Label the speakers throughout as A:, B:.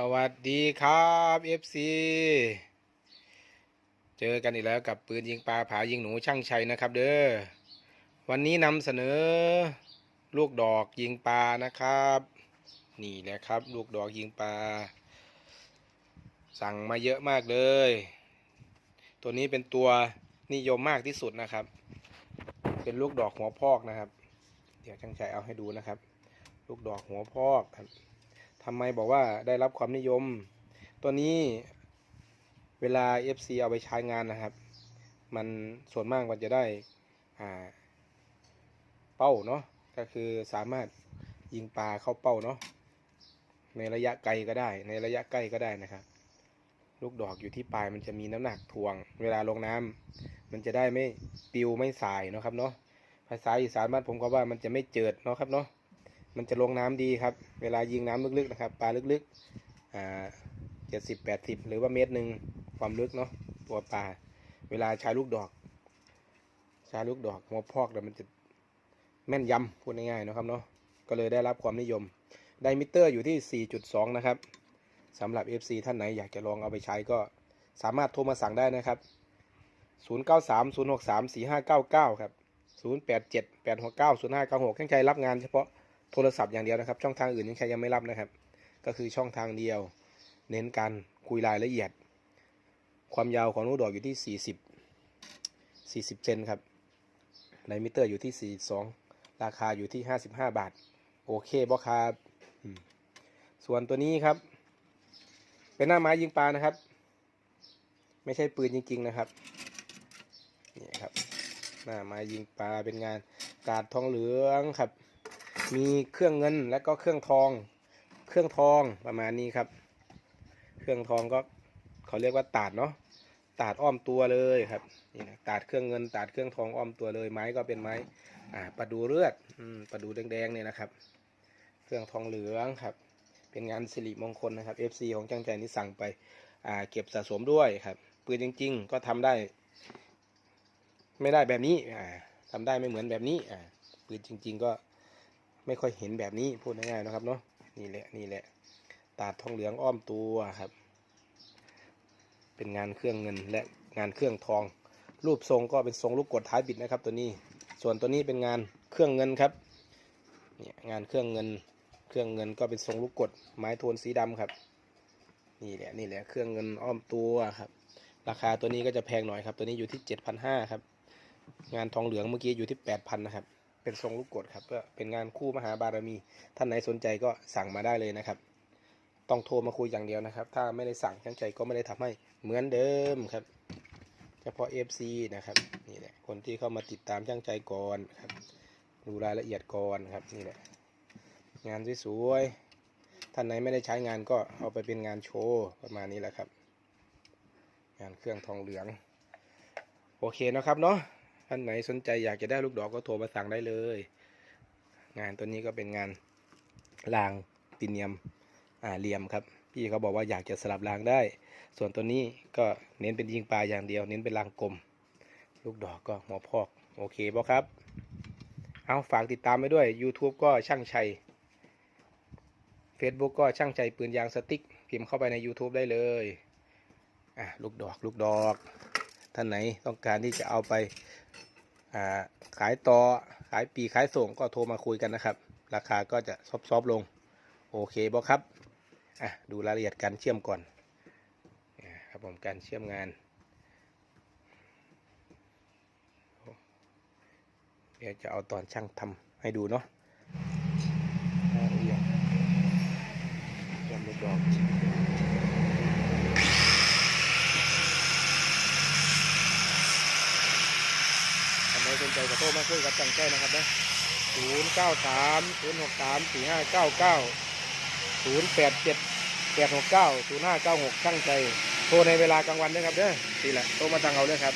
A: สวัสดีครับ FC เจอกันอีกแล้วกับปืนยิงปลาผายิงหนูช่างชัยนะครับ เด้อ วันนี้นำเสนอ ลูกดอกยิงปลานะครับ นี่แหละครับ ลูกดอกยิงปลา สั่งมาเยอะมากเลย ตัวนี้เป็นตัวนิยมมากที่สุดนะครับ เป็นลูกดอกหัวพอกนะครับ เดี๋ยวช่างชัยเอาให้ดูนะครับ ลูกดอกหัวพอกครับ ทำไมบอกว่าได้รับความนิยม ตัวนี้เวลา FC เอาไปใช้งานนะครับ มันส่วนมากมันจะได้เป้าเนาะก็คือสามารถยิงปลาเข้าเป้าเนาะในระยะไกลก็ได้ ในระยะใกล้ก็ได้นะครับ ลูกดอกอยู่ที่ปลายมันจะมีน้ำหนักถ่วง เวลาลงน้ำมันจะได้ไม่ปิวไม่สายเนาะครับเนาะภาษาอีสานบ้านผมก็ว่ามันจะไม่เจิดเนาะครับเนาะ มันจะลงน้ำดีครับ เวลายิงน้ำลึกๆนะครับ ปลาลึกๆอ่าเจ็ดสิบแปดสิบหรือว่าเมตรหนึ่งความลึกเนาะตัวปลา เวลาใช้ลูกดอกใช้ลูกดอกหัวพอกแล้วมันจะแม่นยำพูดง่ายๆนะครับเนาะก็เลยได้รับความนิยม ไดมิเตอร์อยู่ที่ 4.2 นะครับสำหรับ FC ท่านไหนอยากจะลองเอาไปใช้ก็สามารถโทรมาสั่งได้นะครับ 0930634599 ครับ 0878690596ทั้งใจรับงานเฉพาะ โทรศัพท์อย่างเดียวนะครับ ช่องทางอื่นยังใช้ยังไม่รับนะครับ ก็คือช่องทางเดียว เน้นการคุยรายละเอียด ความยาวของลูกดอกอยู่ที่ 40 40เซนครับไดมิเตอร์อยู่ที่ 42 ราคาอยู่ที่ 55 บาท โอเคบ่ครับส่วนตัวนี้ครับ เป็นหน้าไม้ยิงปลานะครับ ไม่ใช่ปืนจริง ๆ นะครับนี่ครับหน้าไม้ยิงปลาเป็นงานกาดทองเหลืองครับ มีเครื่องเงินและก็เครื่องทอง เครื่องทองประมาณนี้ครับ เครื่องทองก็เขาเรียกว่าตาดเนาะตาดอ้อมตัวเลยครับนี่นะตาดเครื่องเงิน ตาดเครื่องทองอ้อมตัวเลยไม้ก็เป็นไม้อ่าประดูเลือดอืมประดูแดงๆเนี่ยนะครับ เครื่องทองเหลืองครับ เป็นงานสิริมงคลนะครับ FC ของจ้างใจนี่สั่งไปอ่าเก็บสะสมด้วยครับปืนจริง ๆ ก็ทำได้ ไม่ได้แบบนี้อ่าทำได้ไม่เหมือนแบบนี้อ่าปืนจริง ๆ ก็ ไม่ค่อยเห็นแบบนี้พูดง่ายๆนะครับเนาะนี่แหละนี่แหละตาดทองเหลืองอ้อมตัวครับ เป็นงานเครื่องเงินและงานเครื่องทอง รูปทรงก็เป็นทรงลูกกดท้ายบิดนะครับ ตัวนี้ ส่วนตัวนี้เป็นงานเครื่องเงินครับเนี่ยงานเครื่องเงิน เครื่องเงินก็เป็นทรงลูกกดไม้โทนสีดำครับ นี่แหละนี่แหละเครื่องเงินอ้อมตัวครับ ราคาตัวนี้ก็จะแพงหน่อยครับ ตัวนี้อยู่ที่เจ็ดพันห้าครับ งานทองเหลืองเมื่อกี้อยู่ที่แปดพันนะครับ เป็นทรงลูกกดครับก็เป็นงานคู่มหาบารมี ท่านไหนสนใจก็สั่งมาได้เลยนะครับ ต้องโทรมาคุยอย่างเดียวนะครับ ถ้าไม่ได้สั่งช่างใจก็ไม่ได้ทำให้เหมือนเดิมครับ เฉพาะ FC นะครับนี่แหละคนที่เข้ามาติดตามช่างใจก่อนครับ ดูรายละเอียดก่อนครับนี่แหละงานสวยๆท่านไหนไม่ได้ใช้งานก็เอาไปเป็นงานโชว์ประมาณนี้แหละครับ งานเครื่องทองเหลือง โอเคนะครับเนาะ ท่านไหนสนใจอยากจะได้ลูกดอกก็โทรมาสั่งได้เลย งานตัวนี้ก็เป็นงานรางติเนียมอ่าเหลี่ยมครับ พี่เขาบอกว่าอยากจะสลับรางได้ ส่วนตัวนี้ก็เน้นเป็นยิงปลาอย่างเดียว เน้นเป็นรางกลม ลูกดอกก็หัวพอก โอเคป่ะครับ เอาฝากติดตามไปด้วย YouTube ก็ช่างชัย Facebook ก็ช่างใจปืนยางสติ๊กพิมพ์เข้าไปใน YouTube ได้เลยอะลูกดอก ลูกดอก ท่านไหนต้องการที่จะเอาไปาขายต่อขายปีขายส่งก็โทรมาคุยกันนะครับ ราคาก็จะซอฟๆลง โอเคบ่ครับอะดูรายละเอียดการเชื่อมก่อนครับผมการเชื่อมงานเดี๋ยวจะเอาตอนช่างทำให้ดูเนาะรายละเอียดเชื่อมลูกดอก ท่านใดสนใจก็โทรมาคุยกับจังแจ้นะครับนะศูนย์เก้าสามศูนย์หกสามสี่ห้าเก้าเก้าศูนย์แปดเจ็ดแปดหกเก้าศูนย์ห้าเก้าหกช่างใจ โทรในเวลากลางวันด้วยครับเด้อนี่แหละโทรมาสั่งเอาด้วยครับ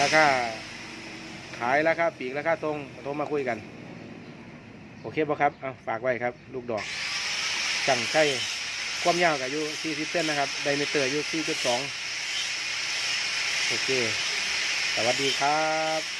A: ราคาขายราคาปีกราคาทรงโทรมาคุยกัน โอเคป่ะครับเอาฝากไว้ครับ ลูกดอกจังใช่ความยาวกับยุ40เส้นนะครับ ไดเมเตอร์ยุ4.2โอเค สวัสดีครับ